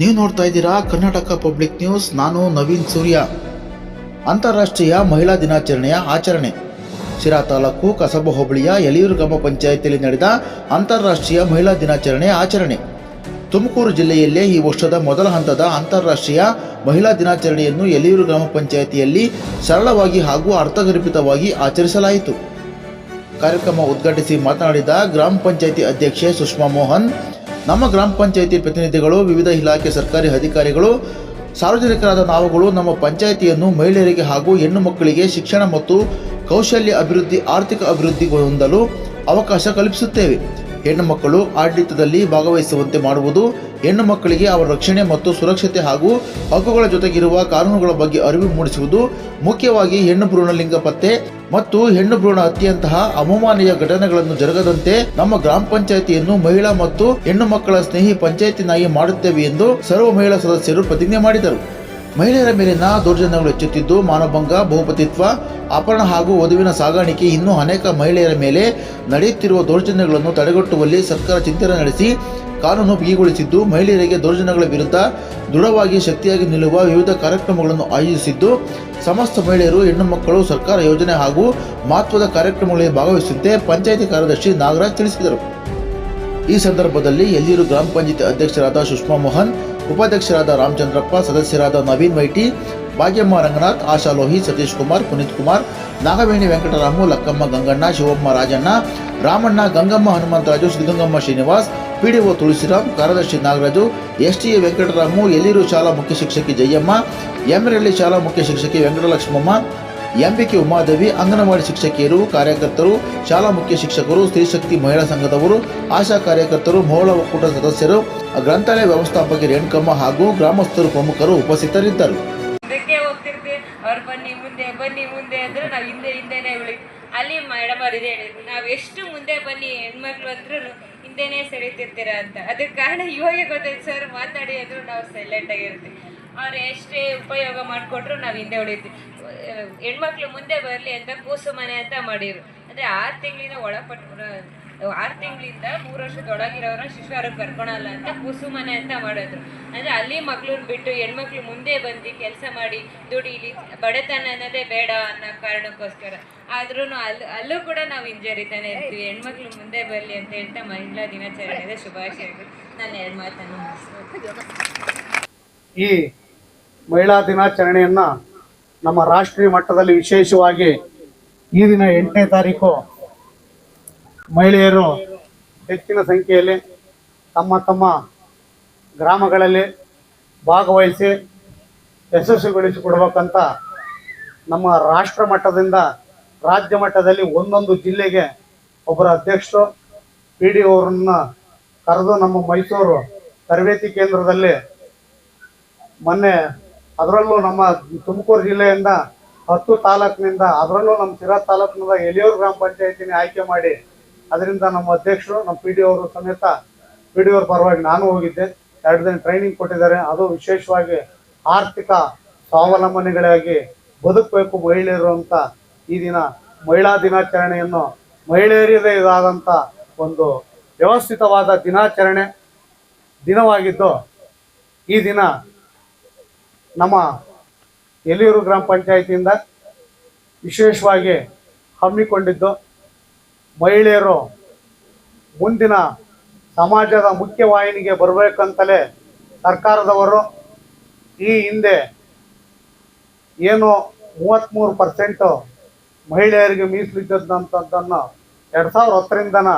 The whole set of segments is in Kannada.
ನೀವು ನೋಡ್ತಾ ಇದ್ದೀರಾ ಕರ್ನಾಟಕ ಪಬ್ಲಿಕ್ ನ್ಯೂಸ್, ನಾನು ನವೀನ್ ಸೂರ್ಯ. ಅಂತಾರಾಷ್ಟ್ರೀಯ ಮಹಿಳಾ ದಿನಾಚರಣೆಯ ಆಚರಣೆ. ಶಿರಾ ತಾಲೂಕು ಕಸಬ ಹೋಬಳಿಯ ಯಲಿಯೂರು ಗ್ರಾಮ ಪಂಚಾಯಿತಿಯಲ್ಲಿ ನಡೆದ ಅಂತಾರಾಷ್ಟ್ರೀಯ ಮಹಿಳಾ ದಿನಾಚರಣೆ ಆಚರಣೆ. ತುಮಕೂರು ಜಿಲ್ಲೆಯಲ್ಲೇ ಈ ವರ್ಷದ ಮೊದಲ ಹಂತದ ಅಂತಾರಾಷ್ಟ್ರೀಯ ಮಹಿಳಾ ದಿನಾಚರಣೆಯನ್ನು ಯಲಿಯೂರು ಗ್ರಾಮ ಪಂಚಾಯಿತಿಯಲ್ಲಿ ಸರಳವಾಗಿ ಹಾಗೂ ಅರ್ಥಗರ್ಭಿತವಾಗಿ ಆಚರಿಸಲಾಯಿತು. ಕಾರ್ಯಕ್ರಮ ಉದ್ಘಾಟಿಸಿ ಮಾತನಾಡಿದ ಗ್ರಾಮ ಪಂಚಾಯಿತಿ ಅಧ್ಯಕ್ಷೆ ಸುಷ್ಮಾ ಮೋಹನ್ ನಮ್ಮ ಗ್ರಾಮ ಪಂಚಾಯಿತಿ ಪ್ರತಿನಿಧಿಗಳು, ವಿವಿಧ ಇಲಾಖೆ ಸರ್ಕಾರಿ ಅಧಿಕಾರಿಗಳು, ಸಾರ್ವಜನಿಕರಾದ ನಾವುಗಳು ನಮ್ಮ ಪಂಚಾಯಿತಿಯನ್ನು ಮಹಿಳೆಯರಿಗೆ ಹಾಗೂ ಹೆಣ್ಣು ಮಕ್ಕಳಿಗೆ ಶಿಕ್ಷಣ ಮತ್ತು ಕೌಶಲ್ಯ ಅಭಿವೃದ್ಧಿ, ಆರ್ಥಿಕ ಅಭಿವೃದ್ಧಿ ಹೊಂದಲು ಅವಕಾಶ ಕಲ್ಪಿಸುತ್ತೇವೆ. ಹೆಣ್ಣು ಮಕ್ಕಳು ಆಡಳಿತದಲ್ಲಿ ಭಾಗವಹಿಸುವಂತೆ ಮಾಡುವುದು, ಹೆಣ್ಣು ಮಕ್ಕಳಿಗೆ ಅವರ ರಕ್ಷಣೆ ಮತ್ತು ಸುರಕ್ಷತೆ ಹಾಗೂ ಹಕ್ಕುಗಳ ಜೊತೆಗಿರುವ ಕಾನೂನುಗಳ ಬಗ್ಗೆ ಅರಿವು ಮೂಡಿಸುವುದು, ಮುಖ್ಯವಾಗಿ ಹೆಣ್ಣು ಭ್ರೂಣ ಲಿಂಗ ಪತ್ತೆ ಮತ್ತು ಹೆಣ್ಣು ಭ್ರೂಣ ಹತ್ಯೆಯಂತಹ ಅಮಾನವೀಯ ಘಟನೆಗಳನ್ನು ಜರುಗದಂತೆ ನಮ್ಮ ಗ್ರಾಮ ಪಂಚಾಯಿತಿಯನ್ನು ಮಹಿಳಾ ಮತ್ತು ಹೆಣ್ಣು ಮಕ್ಕಳ ಸ್ನೇಹಿ ಪಂಚಾಯಿತಿನಾಗಿ ಮಾಡುತ್ತೇವೆ ಎಂದು ಸರ್ವ ಮಹಿಳಾ ಸದಸ್ಯರು ಪ್ರತಿಜ್ಞೆ ಮಾಡಿದರು. ಮಹಿಳೆಯರ ಮೇಲಿನ ದೌರ್ಜನ್ಯಗಳು ಹೆಚ್ಚುತ್ತಿದ್ದು ಮಾನಭಂಗ, ಬಹುಪತಿತ್ವ, ಅಪಹರಣ ಹಾಗೂ ವಧುವಿನ ಸಾಗಾಣಿಕೆ ಇನ್ನೂ ಅನೇಕ ಮಹಿಳೆಯರ ಮೇಲೆ ನಡೆಯುತ್ತಿರುವ ದೌರ್ಜನ್ಯಗಳನ್ನು ತಡೆಗಟ್ಟುವಲ್ಲಿ ಸರ್ಕಾರ ಚಿಂತನೆ ನಡೆಸಿ, ಕಾನೂನು ಬಿಗಿಗೊಳಿಸಿದ್ದು, ಮಹಿಳೆಯರಿಗೆ ದೌರ್ಜನ್ಯಗಳ ವಿರುದ್ಧ ದೃಢವಾಗಿ ಶಕ್ತಿಯಾಗಿ ನಿಲ್ಲುವ ವಿವಿಧ ಕಾರ್ಯಕ್ರಮಗಳನ್ನು ಆಯೋಜಿಸಿದ್ದು, ಸಮಸ್ತ ಮಹಿಳೆಯರು, ಹೆಣ್ಣು ಮಕ್ಕಳು, ಸರ್ಕಾರ ಯೋಜನೆ ಹಾಗೂ ಮಹತ್ವದ ಕಾರ್ಯಕ್ರಮಗಳಲ್ಲಿ ಭಾಗವಹಿಸುವಂತೆ ಪಂಚಾಯಿತಿ ಕಾರ್ಯದರ್ಶಿ ನಾಗರಾಜ್ ತಿಳಿಸಿದರು. ಈ ಸಂದರ್ಭದಲ್ಲಿ ಎಲ್ಲಿರು ಗ್ರಾಮ ಪಂಚಾಯತ್ ಅಧ್ಯಕ್ಷರಾದ ಸುಷ್ಮಾ ಮೋಹನ್ ಉಪಾಧ್ಯಕ್ಷರಾದ ರಾಮಚಂದ್ರಪ್ಪ, ಸದಸ್ಯರಾದ ನವೀನ್ ಮೈಟಿ ಭಾಗ್ಯಮ್ಮ ರಂಗನಾಥ್, ಆಶಾ ಲೋಹಿ ಸತೀಶ್ ಕುಮಾರ್, ಪುನೀತ್ ಕುಮಾರ್, ನಾಗವೇಣಿ ವೆಂಕಟರಾಮು, ಲಕ್ಕಮ್ಮ ಗಂಗಣ್ಣ, ಶಿವಮ್ಮ ರಾಜಣ್ಣ, ರಾಮಣ್ಣ, ಗಂಗಮ್ಮ, ಹನುಮಂತರಾಜು, ಸಿದ್ಧಗಂಗಮ್ಮ ಶ್ರೀನಿವಾಸ್, ಪಿಡಿಒ ತುಳಸಿರಾಮ್, ಕಾರ್ಯದರ್ಶಿ ನಾಗರಾಜು, ಎಸ್ಟಿಎ ವೆಂಕಟರಾಮು, ಎಲ್ಲಿರು ಶಾಲಾ ಮುಖ್ಯ ಶಿಕ್ಷಕಿ ಜಯಮ್ಮ ಎಮರಳ್ಳಿ ಶಾಲಾ ಮುಖ್ಯ ಶಿಕ್ಷಕಿ ವೆಂಕಟಲಕ್ಷ್ಮಮ್ಮ ಎಂಬಿಕೆ ಉಮಾದೇವಿ, ಅಂಗನವಾಡಿ ಶಿಕ್ಷಕಿಯರು, ಕಾರ್ಯಕರ್ತರು, ಶಾಲಾ ಮುಖ್ಯ ಶಿಕ್ಷಕರು ಸ್ತ್ರೀಶಕ್ತಿ ಮಹಿಳಾ ಸಂಘದವರು, ಆಶಾ ಕಾರ್ಯಕರ್ತರು ಮಹಿಳಾ ಒಕ್ಕೂಟ ಸದಸ್ಯರು, ಗ್ರಂಥಾಲಯ ವ್ಯವಸ್ಥಾಪಕಿ ರೇಣುಕಮ್ಮ ಹಾಗೂ ಗ್ರಾಮಸ್ಥರು ಪ್ರಮುಖರು ಉಪಸ್ಥಿತರಿದ್ದರು. ಅವ್ರು ಬನ್ನಿ ಮುಂದೆ ಬನ್ನಿ ಮುಂದೆ ಅಂದ್ರೆ ನಾವು ಹಿಂದೆ, ಹಿಂದೆನೇ ಉಳಿ ಅಲ್ಲಿ ಮೇಡಮ್ ಅವ್ರು ಇದೇ ಹೇಳಿದ್ರು. ನಾವು ಎಷ್ಟು ಮುಂದೆ ಬನ್ನಿ ಹೆಣ್ಮಕ್ಳು ಅಂದ್ರೂ ಹಿಂದೆನೆ ಸರಿತಿರ್ತೀರ ಅಂತ. ಅದಕ್ಕೆ ಕಾರಣ ಇವಾಗ ಗೊತ್ತಾಯ್ತು ಸರ್, ಮಾತಾಡಿ ಅಂದ್ರು ನಾವು ಸೈಲೆಂಟ್ ಆಗಿರ್ತೀವಿ ಅವ್ರು ಎಷ್ಟೇ ಉಪಯೋಗ ಮಾಡಿಕೊಟ್ರು ನಾವು ಹಿಂದೆ ಹೊಡಿತೀವಿ. ಹೆಣ್ಮಕ್ಳು ಮುಂದೆ ಬರಲಿ ಅಂತ ಕೂಸು ಮನೆ ಅಂತ ಮಾಡಿದ್ರು. ಅಂದರೆ ಆರು ತಿಂಗಳಿಂದ ಒಳಪಟ್ಟು ಆರು ತಿಂಗಳಿಂದ ಮೂರು ವರ್ಷದೊಳಗಿರೋರ ಶಿಶು ಆರೋಗ್ಯ ಕರ್ಕೊಳಲ್ಲ ಅಂತ ಕುಸುಮನೆ ಅಂತ ಮಾಡಿದ್ರು. ಅಂದ್ರೆ ಅಲ್ಲಿ ಮಕ್ಳನ್ನ ಬಿಟ್ಟು ಹೆಣ್ಮಕ್ಳು ಮುಂದೆ ಬಂದು ಕೆಲಸ ಮಾಡಿ ದುಡೀಲಿ. ಬಡತನ ಅನ್ನೋದೇ ಬೇಡ ಅನ್ನೋ ಕಾರಣಕ್ಕೋಸ್ಕರ. ಆದ್ರೂ ಅಲ್ಲಿ ಅಲ್ಲೂ ಕೂಡ ನಾವು ಹಿಂಜರಿತಾನೆ ಇರ್ತೀವಿ. ಹೆಣ್ಮಕ್ಳು ಮುಂದೆ ಬರಲಿ ಅಂತ ಹೇಳ್ತಾ ಮಹಿಳಾ ದಿನಾಚರಣೆ ಶುಭಾಶಯಗಳು. ನಾನು ಎರಡು ಮಾತನ್ನು ಈ ಮಹಿಳಾ ದಿನಾಚರಣೆಯನ್ನು ನಮ್ಮ ರಾಷ್ಟ್ರೀಯ ಮಟ್ಟದಲ್ಲಿ ವಿಶೇಷವಾಗಿ ಈ ದಿನ ಎಂಟನೇ ತಾರೀಕು ಮಹಿಳೆಯರು ಹೆಚ್ಚಿನ ಸಂಖ್ಯೆಯಲ್ಲಿ ತಮ್ಮ ತಮ್ಮ ಗ್ರಾಮಗಳಲ್ಲಿ ಭಾಗವಹಿಸಿ ಯಶಸ್ವಿಗೊಳಿಸಿಕೊಡ್ಬೇಕಂತ ನಮ್ಮ ರಾಷ್ಟ್ರ ಮಟ್ಟದಿಂದ ರಾಜ್ಯ ಮಟ್ಟದಲ್ಲಿ ಒಂದೊಂದು ಜಿಲ್ಲೆಗೆ ಒಬ್ಬರ ಅಧ್ಯಕ್ಷರು ಪಿ ಡಿ ಅವರನ್ನ ಕರೆದು ನಮ್ಮ ಮೈಸೂರು ತರಬೇತಿ ಕೇಂದ್ರದಲ್ಲಿ ಮೊನ್ನೆ ಅದರಲ್ಲೂ ನಮ್ಮ ತುಮಕೂರು ಜಿಲ್ಲೆಯಿಂದ ಹತ್ತು ತಾಲೂಕಿನಿಂದ, ಅದರಲ್ಲೂ ನಮ್ಮ ಸಿರಾ ತಾಲೂಕಿನಿಂದ ಎಲಿಯೂರು ಗ್ರಾಮ ಪಂಚಾಯತಿನ ಆಯ್ಕೆ ಮಾಡಿ ಅದರಿಂದ ನಮ್ಮ ಅಧ್ಯಕ್ಷರು, ನಮ್ಮ ಪಿ ಡಿ ಅವರು ಸಮೇತ ಪಿ ಡಿ ಅವ್ರ ಪರವಾಗಿ ನಾನು ಹೋಗಿದ್ದೆ. ಎರಡು ದಿನ ಟ್ರೈನಿಂಗ್ ಕೊಟ್ಟಿದ್ದಾರೆ. ಅದು ವಿಶೇಷವಾಗಿ ಆರ್ಥಿಕ ಸ್ವಾವಲಂಬನೆಗಳಾಗಿ ಬದುಕಬೇಕು ಮಹಿಳೆಯರು ಅಂತ ಈ ದಿನ ಮಹಿಳಾ ದಿನಾಚರಣೆಯನ್ನು ಮಹಿಳೆಯರದೇ ಇದಾದಂಥ ಒಂದು ವ್ಯವಸ್ಥಿತವಾದ ದಿನಾಚರಣೆ ದಿನವಾಗಿದ್ದು ಈ ದಿನ ನಮ್ಮ ಎಲಿಯೂರು ಗ್ರಾಮ ಪಂಚಾಯತಿಯಿಂದ ವಿಶೇಷವಾಗಿ ಹಮ್ಮಿಕೊಂಡಿದ್ದು ಮಹಿಳೆಯರು ಮುಂದಿನ ಸಮಾಜದ ಮುಖ್ಯವಾಹಿನಿಗೆ ಬರಬೇಕಂತಲೇ ಸರ್ಕಾರದವರು ಈ ಹಿಂದೆ ಏನು ಮೂವತ್ತ್ಮೂರು ಪರ್ಸೆಂಟು ಮಹಿಳೆಯರಿಗೆ ಮೀಸಲಿದ್ದಂಥದ್ದನ್ನು ಎರಡು ಸಾವಿರದ ಹತ್ತರಿಂದನ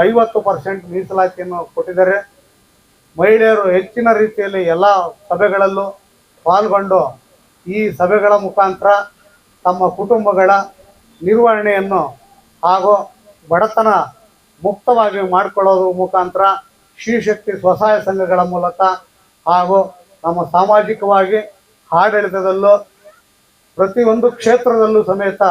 ಐವತ್ತು ಪರ್ಸೆಂಟ್ ಮೀಸಲಾತಿಯನ್ನು ಕೊಟ್ಟಿದ್ದಾರೆ. ಮಹಿಳೆಯರು ಹೆಚ್ಚಿನ ರೀತಿಯಲ್ಲಿ ಎಲ್ಲ ಸಭೆಗಳಲ್ಲೂ ಪಾಲ್ಗೊಂಡು ಈ ಸಭೆಗಳ ಮುಖಾಂತರ ತಮ್ಮ ಕುಟುಂಬಗಳ ನಿರ್ವಹಣೆಯನ್ನು ಹಾಗೂ ಬಡತನ ಮುಕ್ತವಾಗಿ ಮಾಡಿಕೊಳ್ಳೋದ್ರ ಮುಖಾಂತರ ಶ್ರೀಶಕ್ತಿ ಸ್ವಸಹಾಯ ಸಂಘಗಳ ಮೂಲಕ ಹಾಗೂ ನಮ್ಮ ಸಾಮಾಜಿಕವಾಗಿ ಆಡಳಿತದಲ್ಲೂ ಪ್ರತಿಯೊಂದು ಕ್ಷೇತ್ರದಲ್ಲೂ ಸಮೇತ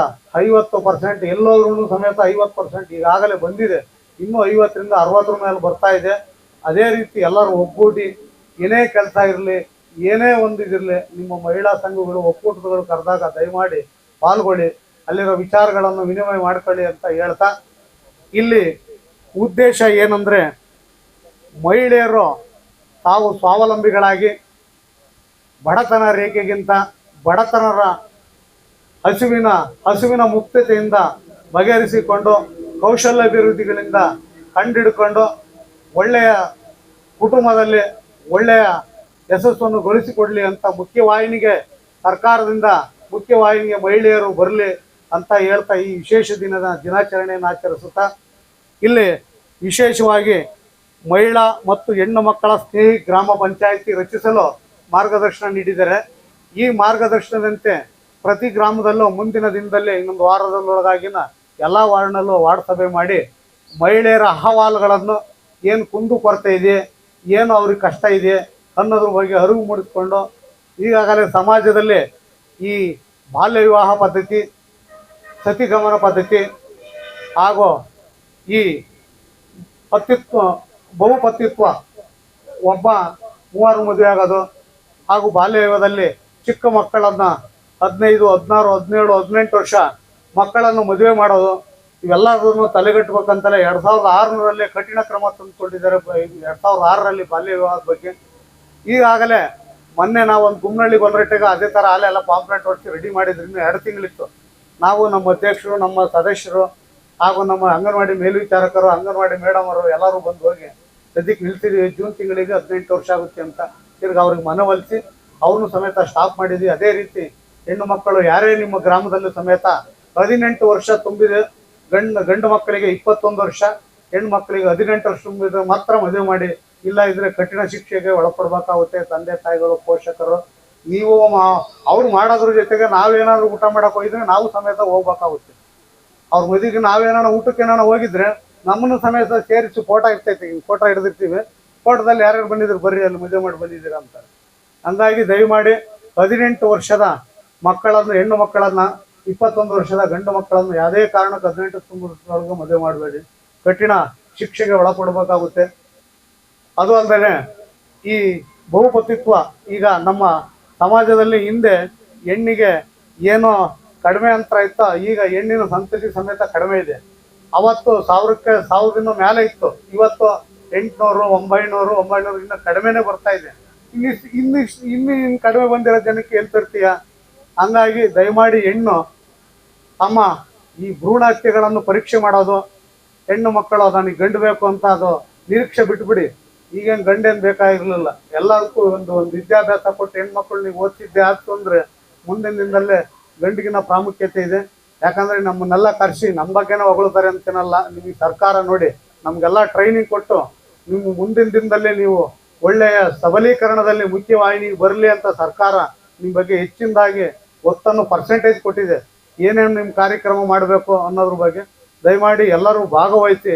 ಐವತ್ತು ಪರ್ಸೆಂಟ್ ಎಲ್ಲೋದ್ರೂ ಸಮೇತ ಐವತ್ತು ಪರ್ಸೆಂಟ್ ಈಗಾಗಲೇ ಬಂದಿದೆ. ಇನ್ನೂ ಐವತ್ತರಿಂದ ಅರವತ್ತರ ಮೇಲೆ ಬರ್ತಾ ಇದೆ. ಅದೇ ರೀತಿ ಎಲ್ಲರೂ ಒಗ್ಗೂಡಿ ಏನೇ ಕೆಲಸ ಇರಲಿ ಏನೇ ಒಂದು ಇದಿರಲಿ ನಿಮ್ಮ ಮಹಿಳಾ ಸಂಘಗಳು, ಒಕ್ಕೂಟಗಳು ಕರೆದಾಗ ದಯಮಾಡಿ ಪಾಲ್ಗೊಳ್ಳಿ, ಅಲ್ಲಿರೋ ವಿಚಾರಗಳನ್ನು ವಿನಿಮಯ ಮಾಡ್ಕೊಳ್ಳಿ ಅಂತ ಹೇಳ್ತಾ, ಇಲ್ಲಿ ಉದ್ದೇಶ ಏನಂದರೆ ಮಹಿಳೆಯರು ತಾವು ಸ್ವಾವಲಂಬಿಗಳಾಗಿ ಬಡತನ ರೇಖೆಗಿಂತ ಬಡತನರ ಹಸುವಿನ ಹಸುವಿನ ಮುಕ್ತತೆಯಿಂದ ಬಗೆಹರಿಸಿಕೊಂಡು, ಕೌಶಲ್ಯಾಭಿವೃದ್ಧಿಗಳಿಂದ ಕಂಡಿಡ್ಕೊಂಡು ಒಳ್ಳೆಯ ಕುಟುಂಬದಲ್ಲಿ ಒಳ್ಳೆಯ ಯಶಸ್ಸನ್ನು ಗಳಿಸಿಕೊಡ್ಲಿ ಅಂತ ಮುಖ್ಯವಾಹಿನಿಗೆ, ಸರ್ಕಾರದಿಂದ ಮುಖ್ಯವಾಹಿನಿಗೆ ಮಹಿಳೆಯರು ಬರಲಿ ಅಂತ ಹೇಳ್ತಾ ಈ ವಿಶೇಷ ದಿನದ ದಿನಾಚರಣೆಯನ್ನು ಆಚರಿಸುತ್ತಾ, ಇಲ್ಲಿ ವಿಶೇಷವಾಗಿ ಮಹಿಳಾ ಮತ್ತು ಹೆಣ್ಣು ಮಕ್ಕಳ ಸ್ನೇಹಿ ಗ್ರಾಮ ಪಂಚಾಯಿತಿ ರಚಿಸಲು ಮಾರ್ಗದರ್ಶನ ನೀಡಿದ್ದಾರೆ ಈ ಮಾರ್ಗದರ್ಶನದಂತೆ ಪ್ರತಿ ಗ್ರಾಮದಲ್ಲೂ ಮುಂದಿನ ದಿನದಲ್ಲಿ ಇನ್ನೊಂದು ವಾರದಲ್ಲೊಳಗಾಗಿನ ಎಲ್ಲ ವಾರ್ಡ್ನಲ್ಲೂ ವಾರ್ಡ್ ಸಭೆ ಮಾಡಿ ಮಹಿಳೆಯರ ಅಹವಾಲುಗಳನ್ನು ಏನು ಕುಂದು ಕೊರತೆ ಇದೆ, ಏನು ಅವ್ರಿಗೆ ಕಷ್ಟ ಇದೆ ಅನ್ನೋದ್ರ ಬಗ್ಗೆ ಅರಿವು ಮೂಡಿಸ್ಕೊಂಡು ಈಗಾಗಲೇ ಸಮಾಜದಲ್ಲಿ ಈ ಬಾಲ್ಯ ವಿವಾಹ ಪದ್ಧತಿ, ಸತಿಗಮನ ಪದ್ಧತಿ ಹಾಗೂ ಈ ಪತಿತ್ವ ಬಹುಪತಿತ್ವ ಒಬ್ಬ ಮೂವರು ಮದುವೆ ಆಗೋದು ಹಾಗೂ ಬಾಲ್ಯ ವಿವಾಹದಲ್ಲಿ ಚಿಕ್ಕ ಮಕ್ಕಳನ್ನ ಹದಿನೈದು, ಹದಿನಾರು, ಹದಿನೇಳು, ಹದಿನೆಂಟು ವರ್ಷ ಮಕ್ಕಳನ್ನು ಮದುವೆ ಮಾಡೋದು ಇವೆಲ್ಲದನ್ನು ತಲೆಗಟ್ಟಬೇಕಂತಲೇ ಎರಡು ಸಾವಿರದ ಆರುನೂರಲ್ಲಿ ಕಠಿಣ ಕ್ರಮ ತಂದುಕೊಂಡಿದ್ದಾರೆ, ಎರಡು ಸಾವಿರದ ಆರರಲ್ಲಿ ಬಾಲ್ಯ ವಿವಾಹದ ಬಗ್ಗೆ. ಈಗಾಗಲೇ ಮೊನ್ನೆ ನಾವು ಒಂದು ಗುಮ್ಮನಹಳ್ಳಿ ಬಂದ್ರಟ್ಟಿಗೆ ಅದೇ ಥರ ಅಲ್ಲೆಲ್ಲ ಪಾಂಪ್ಲೆಟ್ ಹೊಡಿಸಿ ರೆಡಿ ಮಾಡಿದ್ರಿಂದ ಎರಡು ತಿಂಗಳಿತ್ತು. ನಾವು ನಮ್ಮ ಅಧ್ಯಕ್ಷರು, ನಮ್ಮ ಸದಸ್ಯರು ಹಾಗೂ ನಮ್ಮ ಅಂಗನವಾಡಿ ಮೇಲ್ವಿಚಾರಕರು, ಅಂಗನವಾಡಿ ಮೇಡಮ್ ಅವರು ಎಲ್ಲರೂ ಬಂದು ಹೋಗಿ ಸದ್ಯಕ್ಕೆ ನಿಲ್ಸಿದ್ವಿ. ಜೂನ್ ತಿಂಗಳಿಗೆ ಹದಿನೆಂಟು ವರ್ಷ ಆಗುತ್ತೆ ಅಂತ ತಿರ್ಗಿ ಅವ್ರಿಗೆ ಮನವೊಲಿಸಿ ಅವ್ರನ್ನೂ ಸಮೇತ ಸ್ಟಾಪ್ ಮಾಡಿದ್ವಿ. ಅದೇ ರೀತಿ ಹೆಣ್ಣು ಮಕ್ಕಳು ಯಾರೇ ನಿಮ್ಮ ಗ್ರಾಮದಲ್ಲೂ ಸಮೇತ ಹದಿನೆಂಟು ವರ್ಷ ತುಂಬಿದೆ. ಗಂಡು ಗಂಡು ಮಕ್ಕಳಿಗೆ ಇಪ್ಪತ್ತೊಂದು ವರ್ಷ, ಹೆಣ್ಣು ಮಕ್ಕಳಿಗೆ ಹದಿನೆಂಟು ವರ್ಷ ತುಂಬಿದ್ರೆ ಮಾತ್ರ ಮದುವೆ ಮಾಡಿ ಇಲ್ಲ ಇದ್ರೆ ಕಠಿಣ ಶಿಕ್ಷೆಗೆ ಒಳಪಡ್ಬೇಕಾಗುತ್ತೆ. ತಂದೆ, ತಾಯಿಗಳು, ಪೋಷಕರು, ನೀವು ಅವ್ರು ಮಾಡೋದ್ರ ಜೊತೆಗೆ ನಾವೇನಾದ್ರು ಊಟ ಮಾಡಕ್ ಹೋಗಿದ್ರೆ ನಾವು ಸಮೇತ ಹೋಗ್ಬೇಕಾಗುತ್ತೆ. ಅವ್ರ ಮದುವೆಗೆ ನಾವೇನಾರ ಊಟಕ್ಕೆ ಏನಾರ ಹೋಗಿದ್ರೆ ನಮ್ಮನ್ನು ಸಮೇತ ಸೇರಿಸಿ ಫೋಟೋ ಇರ್ತೈತಿ ಫೋಟೋ ಹಿಡಿದಿರ್ತೀವಿ. ಫೋಟೋದಲ್ಲಿ ಯಾರ್ಯಾರು ಬಂದಿದ್ರು ಬರ್ರಿ, ಅಲ್ಲಿ ಮದುವೆ ಮಾಡಿ ಬಂದಿದ್ದೀರಾ ಅಂತಾರೆ. ಹಂಗಾಗಿ ದಯಮಾಡಿ ಹದಿನೆಂಟು ವರ್ಷದ ಮಕ್ಕಳನ್ನು, ಹೆಣ್ಣು ಮಕ್ಕಳನ್ನ, ಇಪ್ಪತ್ತೊಂದು ವರ್ಷದ ಗಂಡು ಮಕ್ಕಳನ್ನು ಯಾವುದೇ ಕಾರಣಕ್ಕೆ ಹದಿನೆಂಟು ತುಂಬುವರೆಗೂ ಮದುವೆ ಮಾಡಬೇಡಿ. ಕಠಿಣ ಶಿಕ್ಷೆಗೆ ಒಳಪಡಬೇಕಾಗುತ್ತೆ. ಅದು ಅಲ್ಲದೆ ಈ ಬಹುಪತಿತ್ವ ಈಗ ನಮ್ಮ ಸಮಾಜದಲ್ಲಿ ಹಿಂದೆ ಹೆಣ್ಣಿಗೆ ಏನೋ ಕಡಿಮೆ ಅಂತರ ಇತ್ತು, ಈಗ ಹೆಣ್ಣಿನ ಸಂತತಿ ಸಮೇತ ಕಡಿಮೆ ಇದೆ. ಅವತ್ತು ಸಾವಿರಕ್ಕೆ ಸಾವಿರದಿಂದ ಮೇಲೆ ಇತ್ತು. ಇವತ್ತು ಎಂಟುನೂರು, ಒಂಬೈನೂರು ಒಂಬೈನೂರು ಇನ್ನೂ ಕಡಿಮೆನೇ ಬರ್ತಾ ಇದೆ. ಇನ್ನು ಇನ್ನು ಇನ್ನು ಇನ್ನು ಕಡಿಮೆ ಬಂದಿರೋ ಜನಕ್ಕೆ ಎಲ್ಲಿ ತರ್ತೀಯ ಹಂಗಾಗಿ ದಯಮಾಡಿ ಹೆಣ್ಣು ತಮ್ಮ ಈ ಭ್ರೂಣ ಹತ್ಯೆಗಳನ್ನು ಪರೀಕ್ಷೆ ಮಾಡೋದು, ಹೆಣ್ಣು ಮಕ್ಕಳು ನನಗೆ ಗಂಡು ಬೇಕು ಅಂತ ಅದು ನಿರೀಕ್ಷೆ ಬಿಟ್ಬಿಡಿ. ಈಗೇನು ಗಂಡೇನು ಬೇಕಾಗಿರ್ಲಿಲ್ಲ. ಎಲ್ಲದಕ್ಕೂ ಒಂದು ಒಂದು ವಿದ್ಯಾಭ್ಯಾಸ ಕೊಟ್ಟು ಹೆಣ್ಮಕ್ಳು ನೀವು ಓದ್ತಿದ್ದೆ ಆಯ್ತು ಅಂದ್ರೆ ಮುಂದಿನ ದಿನದಲ್ಲೇ ಗಂಡಿಗಿನ ಪ್ರಾಮುಖ್ಯತೆ ಇದೆ. ಯಾಕಂದ್ರೆ ನಮ್ಮನ್ನೆಲ್ಲ ಕರೆಸಿ ನಮ್ಮ ಬಗ್ಗೆನೇ ಹೊಗಳ್ತಾರೆ ಅಂತೇನಲ್ಲ, ನಿಮಗೆ ಸರ್ಕಾರ ನೋಡಿ ನಮಗೆಲ್ಲ ಟ್ರೈನಿಂಗ್ ಕೊಟ್ಟು ನಿಮ್ಮ ಮುಂದಿನ ದಿನದಲ್ಲಿ ನೀವು ಒಳ್ಳೆಯ ಸಬಲೀಕರಣದಲ್ಲಿ ಮುಖ್ಯವಾಹಿನಿಗೆ ಬರಲಿ ಅಂತ ಸರ್ಕಾರ ನಿಮ್ಮ ಬಗ್ಗೆ ಹೆಚ್ಚಿನದಾಗಿ ಒತ್ತನ್ನು ಪರ್ಸೆಂಟೇಜ್ ಕೊಟ್ಟಿದೆ. ಏನೇನು ನಿಮ್ಮ ಕಾರ್ಯಕ್ರಮ ಮಾಡಬೇಕು ಅನ್ನೋದ್ರ ಬಗ್ಗೆ ದಯಮಾಡಿ ಎಲ್ಲರೂ ಭಾಗವಹಿಸಿ.